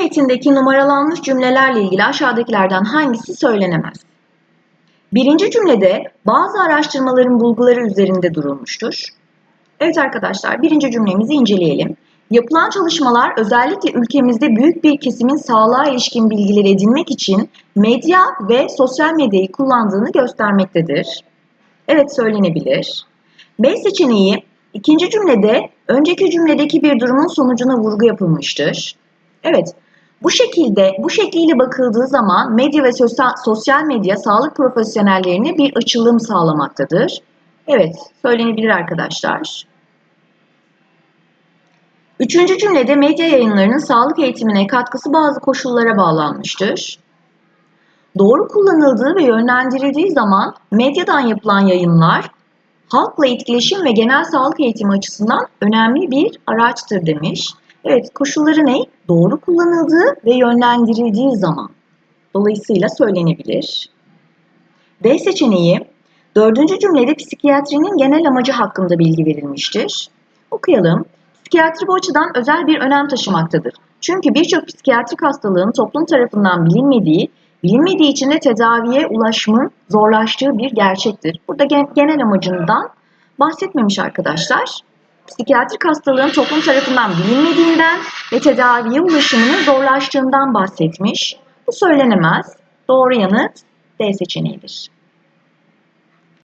metindeki numaralanmış cümlelerle ilgili aşağıdakilerden hangisi söylenemez? Birinci cümlede bazı araştırmaların bulguları üzerinde durulmuştur. Evet arkadaşlar birinci cümlemizi inceleyelim. Yapılan çalışmalar özellikle ülkemizde büyük bir kesimin sağlığa ilişkin bilgileri edinmek için medya ve sosyal medyayı kullandığını göstermektedir. Evet söylenebilir. B seçeneği ikinci cümlede önceki cümledeki bir durumun sonucuna vurgu yapılmıştır. Evet bu şekilde, bu şekliyle bakıldığı zaman medya ve sosyal, sosyal medya sağlık profesyonellerine bir açılım sağlamaktadır. Evet, söylenebilir arkadaşlar. Üçüncü cümlede medya yayınlarının sağlık eğitimine katkısı bazı koşullara bağlanmıştır. Doğru kullanıldığı ve yönlendirildiği zaman medyadan yapılan yayınlar halkla etkileşim ve genel sağlık eğitimi açısından önemli bir araçtır demiş. Evet, koşulları ne? Doğru kullanıldığı ve yönlendirildiği zaman. Dolayısıyla söylenebilir. D seçeneği, dördüncü cümlede psikiyatrinin genel amacı hakkında bilgi verilmiştir. Okuyalım. Psikiyatri bu açıdan özel bir önem taşımaktadır. Çünkü birçok psikiyatrik hastalığın toplum tarafından bilinmediği, bilinmediği için de tedaviye ulaşımın zorlaştığı bir gerçektir. Burada genel amacından bahsetmemiş arkadaşlar psikiyatrik hastalığın toplum tarafından bilinmediğinden ve tedaviye ulaşımının zorlaştığından bahsetmiş. Bu söylenemez. Doğru yanıt D seçeneğidir.